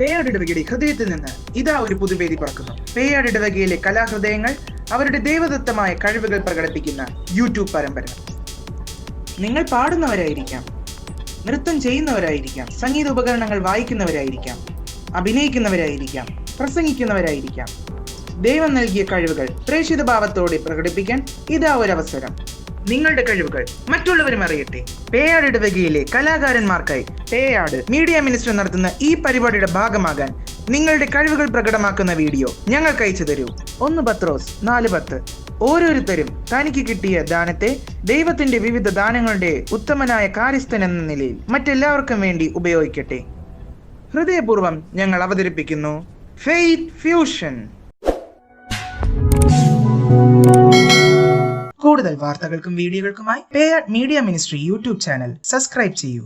പേയാട് ഇടവകയുടെ ഹൃദയത്തിൽ നിന്ന് ഇതാ ഒരു പുതുവേദി പറക്കുന്നു. പേയാട് ഇടവകയിലെ കലാഹൃദയങ്ങൾ അവരുടെ ദൈവദത്തമായ കഴിവുകൾ പ്രകടിപ്പിക്കുന്ന യൂട്യൂബ് പരമ്പര. നിങ്ങൾ പാടുന്നവരായിരിക്കാം. നൃത്തം ചെയ്യുന്നവരായിരിക്കാം. സംഗീത ഉപകരണങ്ങൾ വായിക്കുന്നവരായിരിക്കാം. അഭിനയിക്കുന്നവരായിരിക്കാം. പ്രസംഗിക്കുന്നവരായിരിക്കാം. ദൈവം നൽകിയ കഴിവുകൾ പ്രേക്ഷിത ഭാവത്തോടെ പ്രകടിപ്പിക്കാൻ ഇതാ ഒരു അവസരം നിങ്ങളുടെ കഴിവുകൾ മറ്റുള്ളവരും അറിയട്ടെ. പേയാടിടവകയിലെ കലാകാരന്മാർക്കായി പേയാട് മീഡിയ മിനിസ്റ്റർ നടത്തുന്ന ഈ പരിപാടിയുടെ ഭാഗമാകാൻ നിങ്ങളുടെ കഴിവുകൾ പ്രകടമാക്കുന്ന വീഡിയോ ഞങ്ങൾക്ക് അയച്ചു തരൂ. ഒന്ന് പത്രോസ് നാല് പത്ത്. ഓരോരുത്തരും തനിക്ക് കിട്ടിയ ദാനത്തെ ദൈവത്തിന്റെ വിവിധ ദാനങ്ങളുടെ ഉത്തമനായ കാര്യസ്ഥൻ എന്ന നിലയിൽ മറ്റെല്ലാവർക്കും വേണ്ടി ഉപയോഗിക്കട്ടെ. ഹൃദയപൂർവം ഞങ്ങൾ അവതരിപ്പിക്കുന്നു. ഫെയ്ത്ത് ഫ്യൂഷൻ കൂടുതൽ വാർത്തകൾക്കും വീഡിയോകൾക്കുമായി Peyad media ministry YouTube channel subscribe ചെയ്യൂ.